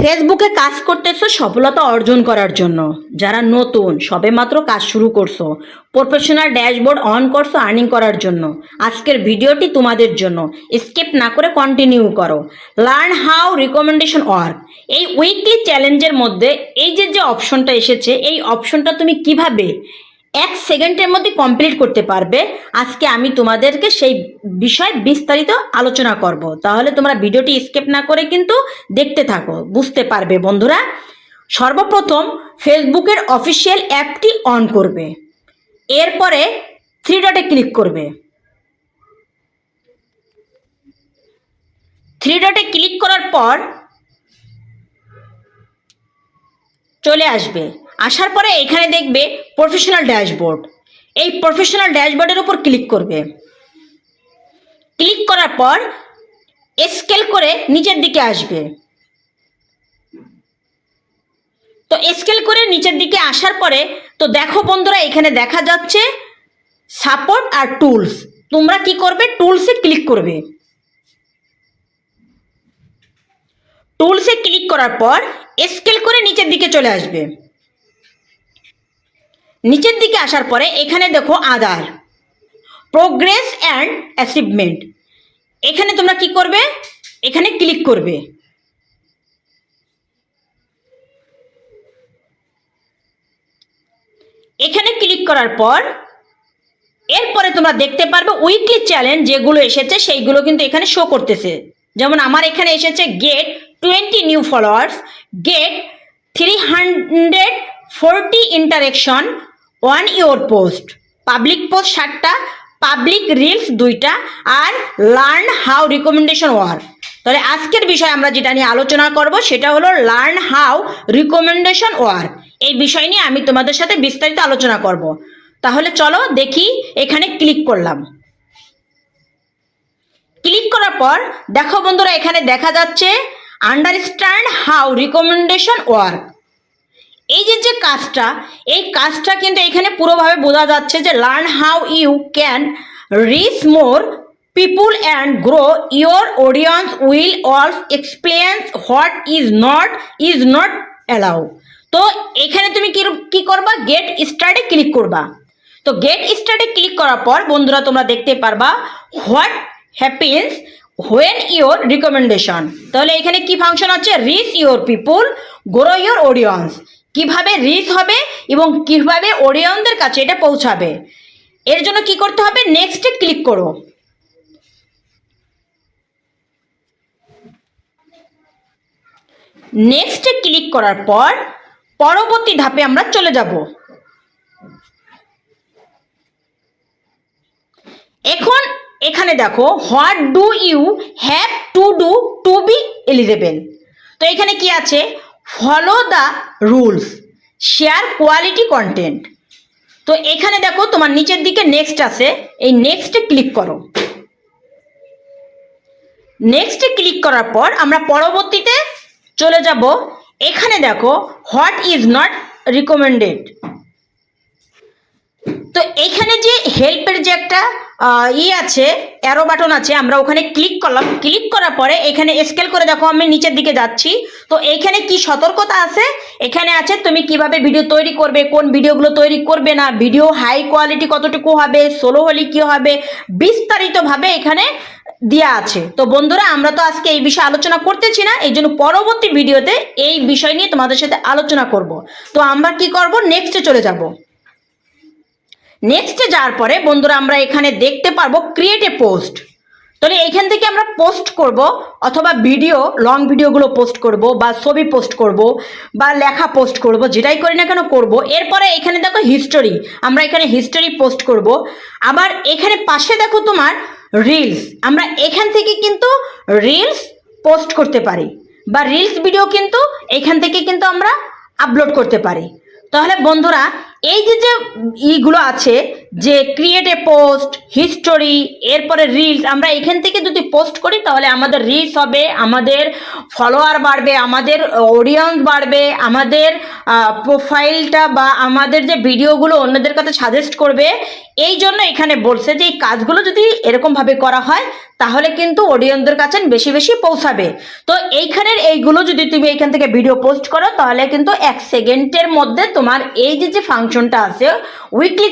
ফেসবুকে কাজ করতেছো সফলতা অর্জন করার জন্য। যারা নতুন সবে মাত্র কাজ শুরু করছ। প্রফেশনাল ড্যাশবোর্ড অন করছ আর্নিং করার জন্য। আজকের ভিডিওটি তোমাদের জন্য। স্কিপ না করে কন্টিনিউ করো। Learn how recommendation work. এই উইকলি চ্যালেঞ্জের মধ্যে এই যে যে অপশনটা এসেছে, এই অপশনটা তুমি কীভাবে এক সেকেন্ডের মধ্যে কমপ্লিট করতে পারবে। আজকে আমি তোমাদেরকে সেই বিষয় বিস্তারিত আলোচনা করব। তাহলে তোমরা ভিডিওটি স্কেপ না করে কিন্তু দেখতে থাকো, বুঝতে পারবে বন্ধুরা। সর্বপ্রথম ফেসবুকের অফিসিয়াল অ্যাপটি অন করবে। এরপরে থ্রি ডটে ক্লিক করবে। থ্রি ডটে ক্লিক করার পর চলে আসবে। আসার পরে এখানে দেখবে প্রফেশনাল ড্যাশবোর্ড এই প্রফেশনাল ড্যাশবোর্ডের উপর ক্লিক করবে। ক্লিক করার পর স্কেল করে নিচের দিকে আসবে। তো স্কেল করে নিচের দিকে আসার পরে, তো দেখো বন্ধুরা, এখানে দেখা যাচ্ছে সাপোর্ট আর টুলস তোমরা কি করবে? টুলসে ক্লিক করবে। টুলসে ক্লিক করার পর স্কেল করে নিচের দিকে চলে আসবে। নিচের দিকে আসার পরে এখানে দেখো আদার প্রোগ্রেস অ্যান্ড অ্যাচিভমেন্ট এখানে তোমরা কি করবে? এখানে ক্লিক করবে। এখানে ক্লিক করার পর, এরপরে তোমরা দেখতে পারবে উইকলি চ্যালেঞ্জ যেগুলো এসেছে, সেইগুলো কিন্তু এখানে শো করতেছে। যেমন আমার এখানে এসেছে get twenty new followers get three hundred forty interaction on your post public post ষাটটা পাবলিক রিলস দুইটা, আর লার্ন হাউ রিকমেন্ডেশন ওয়ার্ক তাহলে আজকের বিষয় আমরা যেটা নিয়ে আলোচনা করব সেটা হলো লার্ন হাউ রিকমেন্ডেশন ওয়ার্ক এই বিষয় নিয়ে আমি তোমাদের সাথে বিস্তারিত আলোচনা করব। তাহলে চলো দেখি এখানে ক্লিক করলাম। ক্লিক করার পর দেখো বন্ধুরা এখানে দেখা যাচ্ছে আন্ডারস্ট্যান্ড হাউ রিকমেন্ডেশন ওয়ার্ক এই যে যে কাজটা, এই কাজটা কিন্তু এখানে পুরোভাবে বোঝা যাচ্ছে যে learn how you can reach more people and grow your audience will also experience what is not is not allow তো এখানে তুমি কি কি করবা? গেট স্টার্টে ক্লিক করবা। তো গেট স্টার্টে ক্লিক করার পর বন্ধুরা তোমরা দেখতে পারবা what happens when your recommendation তাহলে এখানে কি ফাংশন আছে? Reach your people grow your audience কীভাবে রিচ হবে এবং কীভাবে অডিয়েন্সদের কাছে এটা পৌঁছাবে। এর জন্য কি করতে হবে? নেক্সটে ক্লিক করো। নেক্সটে ক্লিক করার পর পরবর্তী ধাপে আমরা চলে যাব। এখন এখানে দেখো what do you have to do to be eligible তো এখানে কি আছে? Follow the rules share quality content তো এখানে দেখো তোমার নিচের দিকে নেক্সট আছে। এই নেক্সটে ক্লিক করো। নেক্সটে ক্লিক করার পর আমরা পরবর্তীতে চলে যাব। এখানে দেখো হোয়াট ইজ নট রিকমেন্ডেড তো এখানে যে হেল্পের যে একটা ই আছে অ্যারো বাটন আছে, আমরা ওখানে ক্লিক করলাম। ক্লিক করার পরে এখানে স্কেল করে দেখো, আমি নিচের দিকে যাচ্ছি। তো এখানে কি সতর্কতা আছে? এখানে আছে, তুমি কীভাবে ভিডিও তৈরি করবে, কোন ভিডিওগুলো তৈরি করবে না ভিডিও হাই কোয়ালিটি কতটুকু হবে সোলো হলে কি হবে, বিস্তারিতভাবে এখানে দেওয়া আছে। তো বন্ধুরা, আমরা তো আজকে এই বিষয়ে আলোচনা করতেছি না, এই জন্য পরবর্তী ভিডিওতে এই বিষয় নিয়ে তোমাদের সাথে আলোচনা করব। তো আমরা কি করব? নেক্সটে চলে যাব। নেক্সটে যাওয়ার পরে, বন্ধুরা, আমরা এখানে দেখতে পারব ক্রিয়েট এ পোস্ট তাহলে এখান থেকে আমরা পোস্ট করব, অথবা ভিডিও লং ভিডিওগুলো পোস্ট করব, বা ছবি পোস্ট করব, বা লেখা পোস্ট করব, যেটাই করি না কেন করব। এরপরে এখানে দেখো হিস্টোরি আমরা এখানে হিস্টোরি পোস্ট করব। আবার এখানে পাশে দেখো তোমার রিলস আমরা এখান থেকে কিন্তু রিলস পোস্ট করতে পারি, বা রিলস ভিডিও কিন্তু এখান থেকে কিন্তু আমরা আপলোড করতে পারি। তাহলে বন্ধুরা এই যে যে ইগুলো আছে, যে ক্রিয়েট এ পোস্ট হিস্টোরি এরপরে রিলস আমরা এখান থেকে যদি পোস্ট করি, তাহলে আমাদের রিলস হবে, আমাদের ফলোয়ার বাড়বে, আমাদের অডিয়েন্স বাড়বে, আমাদের প্রোফাইলটা বা আমাদের যে ভিডিওগুলো অন্যদের কাছে সাজেস্ট করবে, এই জন্য এখানে বলছে যে এই কাজগুলো যদি এরকমভাবে করা হয়, তাহলে কিন্তু অডিয়েন্সদের কাছে বেশি বেশি পৌঁছাবে। তো এইখানের এইগুলো যদি তুমি এখান থেকে ভিডিও পোস্ট করো, তাহলে কিন্তু এক সেকেন্ডের মধ্যে তোমার এই যে যে ফাংশনটা আছে উইকলি